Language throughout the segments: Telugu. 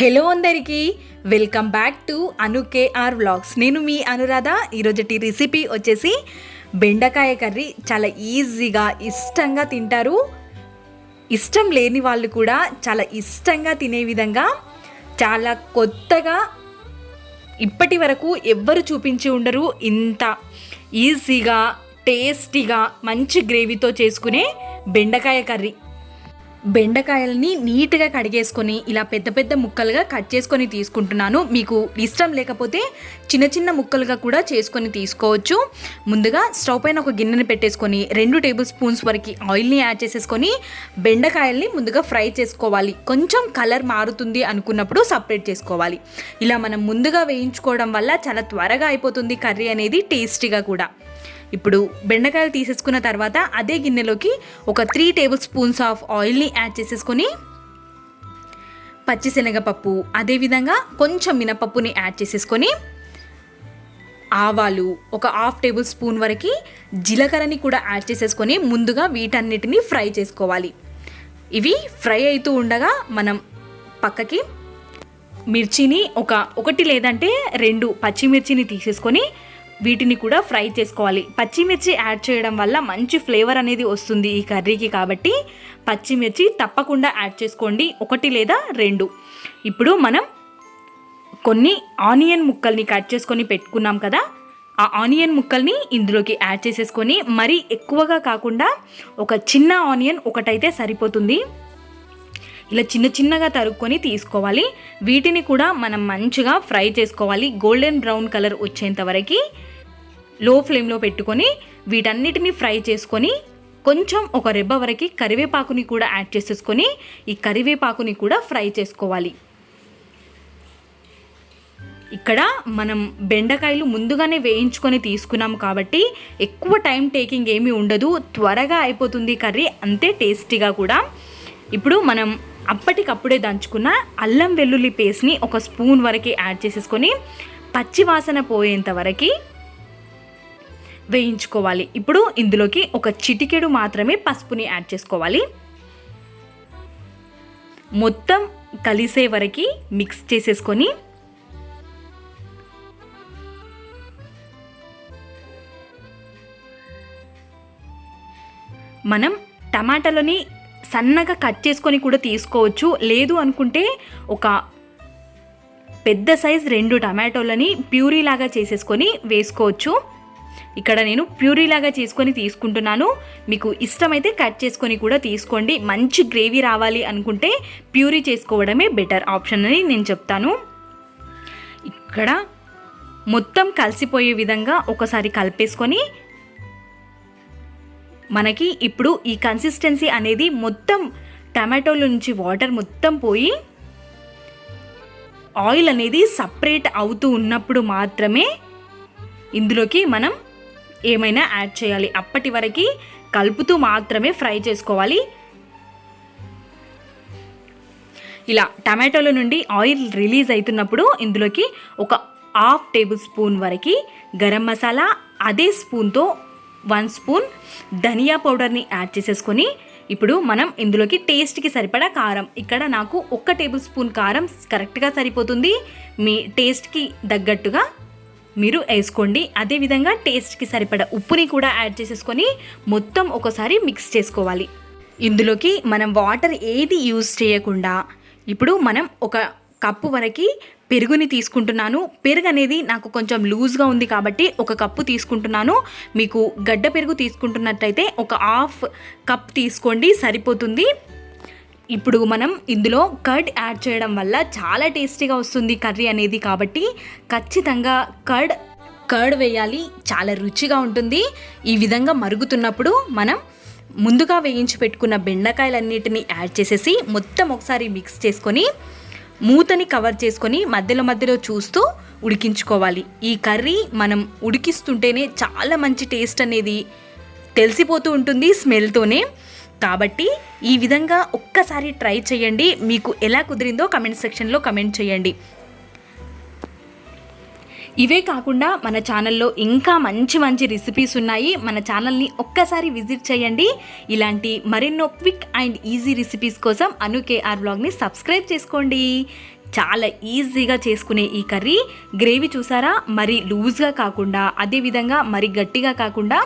హలో అందరికీ welcome back to Anu KR vlogs. నేను మీ అనురాధ. ఈరోజుటి రెసిపీ వచ్చేసి బెండకాయ కర్రీ. చాలా ఈజీగా ఇష్టంగా తింటారు. ఇష్టం లేని వాళ్ళు కూడా చాలా ఇష్టంగా తినే విధంగా చాలా కొత్తగా ఇప్పటి వరకు ఎవ్వరు చూపించి ఉండరు. ఇంత ఈజీగా టేస్టీగా మంచి గ్రేవీతో చేసుకునే బెండకాయ కర్రీ. బెండకాయలని నీట్గా కడిగేసుకొని ఇలా పెద్ద పెద్ద ముక్కలుగా కట్ చేసుకొని తీసుకుంటున్నాను. మీకు ఇష్టం లేకపోతే చిన్న చిన్న ముక్కలుగా కూడా చేసుకొని తీసుకోవచ్చు. ముందుగా స్టవ్ పైన ఒక గిన్నెని పెట్టేసుకొని రెండు టేబుల్ స్పూన్స్ వరకు ఆయిల్ని యాడ్ చేసేసుకొని బెండకాయల్ని ముందుగా ఫ్రై చేసుకోవాలి. కొంచెం కలర్ మారుతుంది అనుకున్నప్పుడు సపరేట్ చేసుకోవాలి. ఇలా మనం ముందుగా వేయించుకోవడం వల్ల చాలా త్వరగా అయిపోతుంది కర్రీ అనేది టేస్టీగా కూడా. ఇప్పుడు బెండకాయలు తీసేసుకున్న తర్వాత అదే గిన్నెలోకి ఒక త్రీ టేబుల్ స్పూన్స్ ఆఫ్ ఆయిల్ని యాడ్ చేసేసుకొని పచ్చిశనగపప్పు అదేవిధంగా కొంచెం మినపప్పుని యాడ్ చేసేసుకొని ఆవాలు ఒక హాఫ్ టేబుల్ స్పూన్ వరకు జీలకర్రని కూడా యాడ్ చేసేసుకొని ముందుగా వీటన్నిటిని ఫ్రై చేసుకోవాలి. ఇవి ఫ్రై అవుతూ ఉండగా మనం పక్కకి మిర్చిని ఒక ఒకటి లేదంటే రెండు పచ్చిమిర్చిని తీసేసుకొని వీటిని కూడా ఫ్రై చేసుకోవాలి. పచ్చిమిర్చి యాడ్ చేయడం వల్ల మంచి ఫ్లేవర్ అనేది వస్తుంది ఈ కర్రీకి కాబట్టి పచ్చిమిర్చి తప్పకుండా యాడ్ చేసుకోండి. ఒకటి లేదా రెండు. ఇప్పుడు మనం కొన్ని ఆనియన్ ముక్కల్ని కట్ చేసుకొని పెట్టుకున్నాం కదా ఆ ఆనియన్ ముక్కల్ని ఇందులోకి యాడ్ చేసేసుకొని మరీ ఎక్కువగా కాకుండా ఒక చిన్న ఆనియన్ ఒకటైతే సరిపోతుంది. ఇలా చిన్న చిన్నగా తరుక్కొని తీసుకోవాలి. వీటిని కూడా మనం మంచిగా ఫ్రై చేసుకోవాలి. గోల్డెన్ బ్రౌన్ కలర్ వచ్చేంత వరకు లో ఫ్లేమ్లో పెట్టుకొని వీటన్నిటిని ఫ్రై చేసుకొని కొంచెం ఒక రెబ్బ వరకు కరివేపాకుని కూడా యాడ్ చేసేసుకొని ఈ కరివేపాకుని కూడా ఫ్రై చేసుకోవాలి. ఇక్కడ మనం బెండకాయలు ముందుగానే వేయించుకొని తీసుకున్నాం కాబట్టి ఎక్కువ టైం టేకింగ్ ఏమీ ఉండదు. త్వరగా అయిపోతుంది కర్రీ అంతే టేస్టీగా కూడా. ఇప్పుడు మనం అప్పటికప్పుడే దంచుకున్న అల్లం వెల్లుల్లి పేస్ట్ని ఒక స్పూన్ వరకు యాడ్ చేసేసుకొని పచ్చి వాసన పోయేంత వరకు వేయించుకోవాలి. ఇప్పుడు ఇందులోకి ఒక చిటికెడు మాత్రమే పసుపుని యాడ్ చేసుకోవాలి. మొత్తం కలిసే వరకు మిక్స్ చేసేసుకొని మనం టమాటాలోని సన్నగా కట్ చేసుకొని కూడా తీసుకోవచ్చు. లేదు అనుకుంటే ఒక పెద్ద సైజ్ రెండు టమాటోలని ప్యూరీ లాగా చేసేసుకొని వేసుకోవచ్చు. ఇక్కడ నేను ప్యూరీ లాగా చేసుకొని తీసుకుంటున్నాను. మీకు ఇష్టమైతే కట్ చేసుకొని కూడా తీసుకోండి. మంచి గ్రేవీ రావాలి అనుకుంటే ప్యూరీ చేసుకోవడమే బెటర్ ఆప్షన్ అని నేను చెప్తాను. ఇక్కడ మొత్తం కలిసిపోయే విధంగా ఒకసారి కలిపేసుకొని మనకి ఇప్పుడు ఈ కన్సిస్టెన్సీ అనేది మొత్తం టమాటోల నుంచి వాటర్ మొత్తం పోయి ఆయిల్ అనేది సపరేట్ అవుతూ ఉన్నప్పుడు మాత్రమే ఇందులోకి మనం ఏమైనా యాడ్ చేయాలి. అప్పటి వరకు కలుపుతూ మాత్రమే ఫ్రై చేసుకోవాలి. ఇలా టమాటోల నుండి ఆయిల్ రిలీజ్ అవుతున్నప్పుడు ఇందులోకి ఒక హాఫ్ టేబుల్ స్పూన్ వరకు గరం మసాలా అదే స్పూన్తో వన్ స్పూన్ ధనియా పౌడర్ని యాడ్ చేసేసుకొని ఇప్పుడు మనం ఇందులోకి టేస్ట్కి సరిపడా కారం. ఇక్కడ నాకు ఒక్క టేబుల్ స్పూన్ కారం కరెక్ట్గా సరిపోతుంది. మీ టేస్ట్కి తగ్గట్టుగా మీరు వేసుకోండి. అదేవిధంగా టేస్ట్కి సరిపడా ఉప్పుని కూడా యాడ్ చేసేసుకొని మొత్తం ఒకసారి మిక్స్ చేసుకోవాలి. ఇందులోకి మనం వాటర్ ఏది యూజ్ చేయకుండా ఇప్పుడు మనం ఒక కప్పు వరకు పెరుగుని తీసుకుంటున్నాను. పెరుగు అనేది నాకు కొంచెం లూజ్గా ఉంది కాబట్టి ఒక కప్పు తీసుకుంటున్నాను. మీకు గడ్డ పెరుగు తీసుకుంటున్నట్టయితే ఒక హాఫ్ కప్ తీసుకోండి సరిపోతుంది. ఇప్పుడు మనం ఇందులో కర్డ్ యాడ్ చేయడం వల్ల చాలా టేస్టీగా వస్తుంది కర్రీ అనేది కాబట్టి ఖచ్చితంగా కర్డ్ కర్డ్ వేయాలి. చాలా రుచిగా ఉంటుంది. ఈ విధంగా మరుగుతున్నప్పుడు మనం ముందుగా వేయించి పెట్టుకున్న బెండకాయలన్నిటిని యాడ్ చేసేసి మొత్తం ఒకసారి మిక్స్ చేసుకొని మూతని కవర్ చేసుకొని మధ్యలో మధ్యలో చూస్తూ ఉడికించుకోవాలి. ఈ కర్రీ మనం ఉడికిస్తుంటేనే చాలా మంచి టేస్ట్ అనేది తెలిసిపోతూ ఉంటుంది స్మెల్తోనే. కాబట్టి ఈ విధంగా ఒక్కసారి ట్రై చేయండి. మీకు ఎలా కుదిరిందో కమెంట్ సెక్షన్లో కమెంట్ చేయండి. ఇవే కాకుండా మన ఛానల్లో ఇంకా మంచి మంచి రెసిపీస్ ఉన్నాయి. మన ఛానల్ని ఒక్కసారి విజిట్ చేయండి. ఇలాంటి మరెన్నో క్విక్ అండ్ ఈజీ రెసిపీస్ కోసం అను కేఆర్ బ్లాగ్ని సబ్స్క్రైబ్ చేసుకోండి. చాలా ఈజీగా చేసుకునే ఈ కర్రీ. గ్రేవీ చూసారా? మరి లూజ్గా కాకుండా అదేవిధంగా మరి గట్టిగా కాకుండా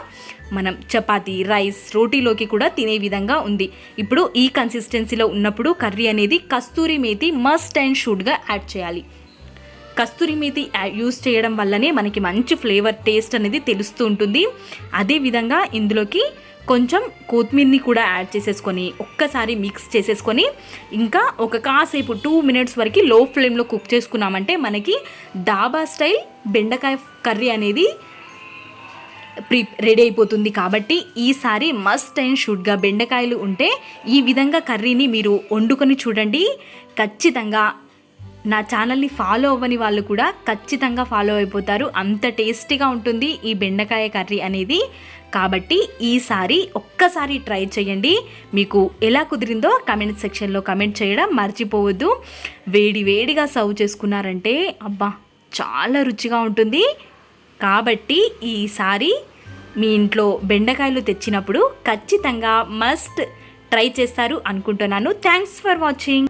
మనం చపాతీ రైస్ రోటీలోకి కూడా తినే విధంగా ఉంది. ఇప్పుడు ఈ కన్సిస్టెన్సీలో ఉన్నప్పుడు కర్రీ అనేది కస్తూరి మేతి మస్ట్ అండ్ షుడ్గా యాడ్ చేయాలి. కస్తూరి మేతి యూస్ చేయడం వల్లనే మనకి మంచి ఫ్లేవర్ టేస్ట్ అనేది తెలుస్తూ ఉంటుంది. అదేవిధంగా ఇందులోకి కొంచెం కొత్తిమీరని కూడా యాడ్ చేసేసుకొని ఒక్కసారి మిక్స్ చేసేసుకొని ఇంకా ఒక కాసేపు టూ మినిట్స్ వరకు లో ఫ్లేమ్లో కుక్ చేసుకున్నామంటే మనకి డాబా స్టైల్ బెండకాయ కర్రీ అనేది ప్రీ రెడీ అయిపోతుంది. కాబట్టి ఈసారి మస్ట్ అండ్ షుడ్గా బెండకాయలు ఉంటే ఈ విధంగా కర్రీని మీరు వండుకొని చూడండి. ఖచ్చితంగా నా ఛానల్ని ఫాలో అవ్వని వాళ్ళు కూడా ఖచ్చితంగా ఫాలో అయిపోతారు. అంత టేస్టీగా ఉంటుంది ఈ బెండకాయ కర్రీ అనేది. కాబట్టి ఈసారి ఒక్కసారి ట్రై చేయండి. మీకు ఎలా కుదిరిందో కమెంట్ సెక్షన్లో కమెంట్ చేయడం మర్చిపోవద్దు. వేడి వేడిగా సర్వ్ చేసుకున్నారంటే అబ్బా చాలా రుచిగా ఉంటుంది. కాబట్టి ఈసారి మీ ఇంట్లో బెండకాయలు తెచ్చినప్పుడు ఖచ్చితంగా మస్ట్ ట్రై చేస్తారు అనుకుంటున్నాను. Thanks for watching.